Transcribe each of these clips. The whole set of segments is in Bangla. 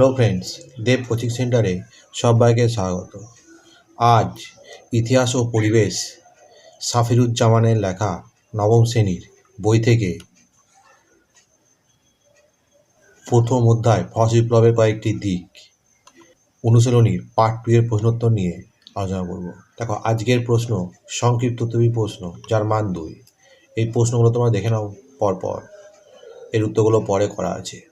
হ্যালো ফ্রেন্ডস দেব কোচিং সেন্টারে সবাইকে স্বাগত। আজ ইতিহাস ও পরিবেশ, সাফিরুজ্জামানের লেখা নবম শ্রেণির বই থেকে প্রথম অধ্যায় ফরাসি বিপ্লবের কয়েকটি দিক অনুশীলনীর পার্ট টু এর প্রশ্নোত্তর নিয়ে আলোচনা করব। দেখো, আজকের প্রশ্ন, সংক্ষিপ্ত উত্তরী প্রশ্ন, যার মান দুই। এই প্রশ্নগুলো তোমরা দেখে নাও পরপর। এর উত্তরগুলো পরে করা আছে।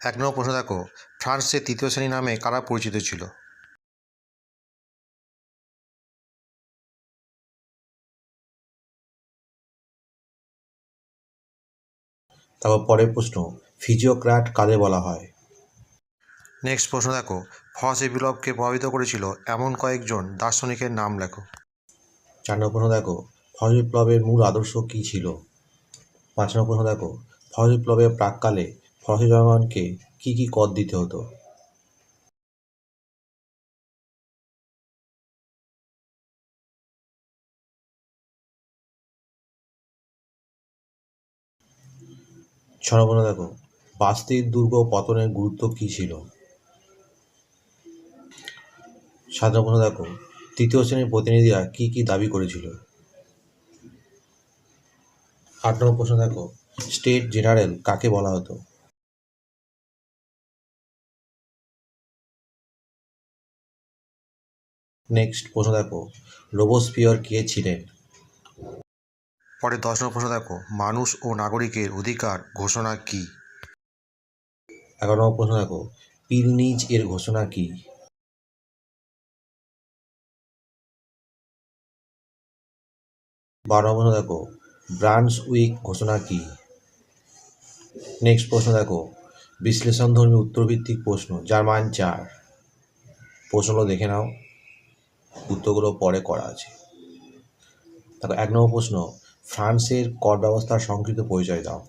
এক নম্বর প্রশ্ন দেখো ফ্রান্সের তৃতীয় শ্রেণি নামে কারা পরিচিত ছিল? তারপর পরের প্রশ্ন, ফিজিওক্র্যাট কাদের বলা হয়? নেক্সট প্রশ্ন দেখো ফরাসি বিপ্লবকে প্রভাবিত করেছিল এমন কয়েকজন দার্শনিকের নাম লেখো। চার নম্বর প্রশ্ন দেখো ফরাসি বিপ্লবের মূল আদর্শ কী ছিল? পাঁচ নম্বর প্রশ্ন দেখো ফরাসি বিপ্লবের প্রাককালে ফরাসি জনগণকে কী কী কর দিতে হতো? ছ নম্বর প্রশ্ন দেখো বাস্তির দুর্গ পতনের গুরুত্ব কী ছিল? সাধারণ দেখো তৃতীয় শ্রেণির প্রতিনিধিরা কী কী দাবি করেছিল? আট নম্বর প্রশ্ন দেখো স্টেট জেনারেল কাকে বলা হতো? নেক্সট প্রশ্ন দেখো রোবোস্পিয়র কে ছিলেন? পরে দশ নম্বর প্রশ্ন দেখো, মানুষ ও নাগরিকের অধিকার ঘোষণা কি? এগারো নম্বর প্রশ্ন দেখো পিলনিজ এর ঘোষণা কি? বারো নম্বর দেখো, ব্রান্স উইক ঘোষণা কি? নেক্সট প্রশ্ন দেখো, বিশ্লেষণধর্মী উত্তরভিত্তিক প্রশ্ন যার মান চার। প্রশ্নগুলো দেখে নাও। উত্তরগুলো পরে করা আছে। তারপর এক নম্বর প্রশ্ন ফ্রান্সের কর ব্যবস্থার সংক্ষিপ্ত পরিচয় দাও।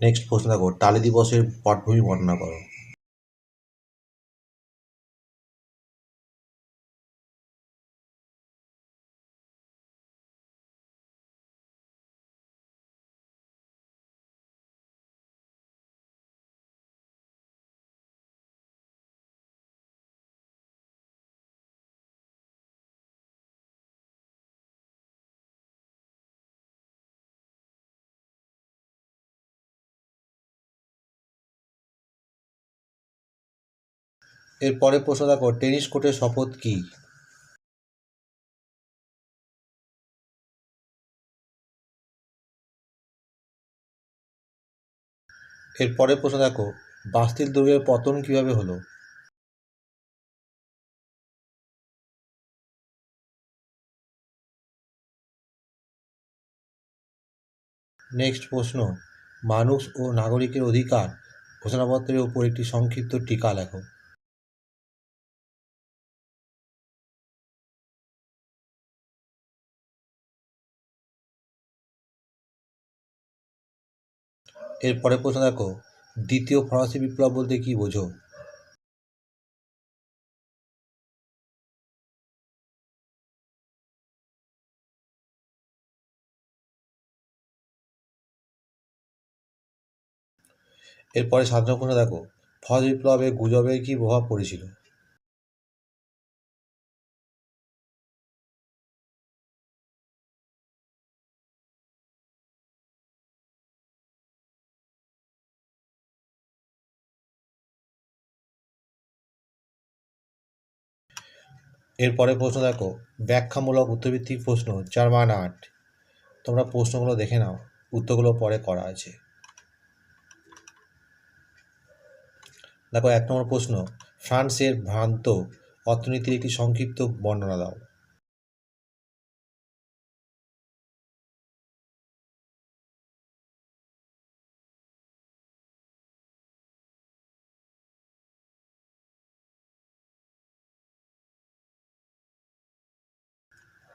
নেক্সট প্রশ্ন দেখো টালি দিবসের পটভূমি বর্ণনা করো। এর পরের প্রশ্ন দেখো, টেনিস কোর্টের শপথ কী? এর পরের প্রশ্ন দেখো বাস্তিল দুর্গের পতন কীভাবে হলো? নেক্সট প্রশ্ন, মানুষ ও নাগরিকের অধিকার ঘোষণাপত্রের উপর একটি সংক্ষিপ্ত টিকা লেখো। এর পরের প্রশ্ন দেখো, দ্বিতীয় ফরাসি বিপ্লব বলতে কী বোঝো? এরপরে নম্বর প্রশ্ন দেখো, ফরাসি বিপ্লবে গুজবের কী প্রভাব পড়েছিল? এরপরে প্রশ্ন দেখো, ব্যাখ্যামূলক উত্তরভিত্তিক প্রশ্ন, চার মান আট। তোমরা প্রশ্নগুলো দেখে নাও, উত্তরগুলো পরে করা আছে। দেখো, এক নম্বর প্রশ্ন, ফ্রান্সের ভ্রান্ত অর্থনীতির একটি সংক্ষিপ্ত বর্ণনা দাও।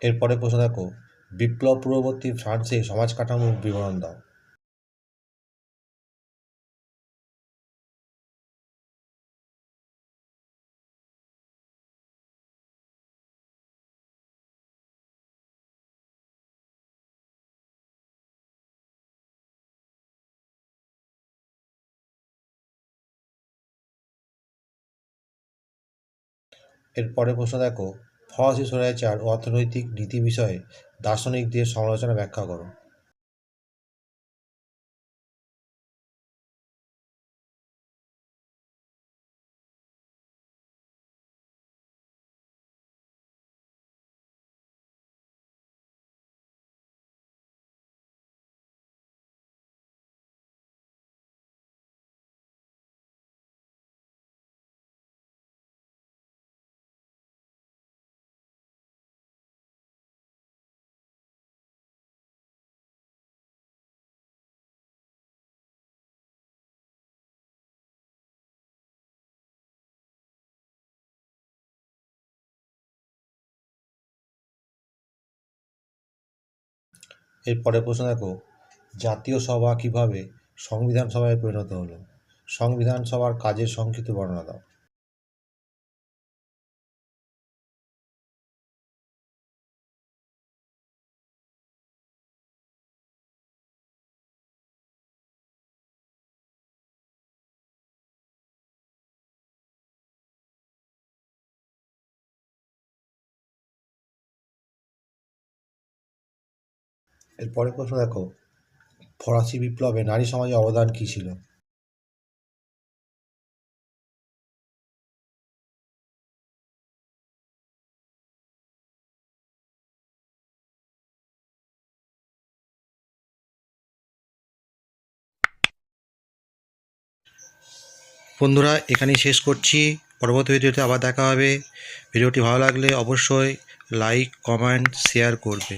এরপরে প্রশ্ন দেখো বিপ্লব পূর্ববর্তী ফ্রান্সে সমাজ কাঠামোর বিবরণ দাও। এরপরে প্রশ্ন দেখো ফরাসি স্বৈরাচার অর্থনৈতিক নীতি বিষয়ে দার্শনিকদের সমালোচনা ব্যাখ্যা করো। এরপরে প্রশ্ন দেখো, জাতীয় সভা কীভাবে সংবিধান সভায় পরিণত হলো? সংবিধান সভার কাজের সংক্ষিপ্ত বর্ণনা দাও। এরপরে প্রশ্ন দেখো, ফরাসি বিপ্লবে নারী সমাজের অবদান কী ছিল? বন্ধুরা, এখানেই শেষ করছি। পরবর্তী ভিডিওতে আবার দেখা হবে। ভিডিওটি ভালো লাগলে অবশ্যই লাইক কমেন্ট শেয়ার করবে।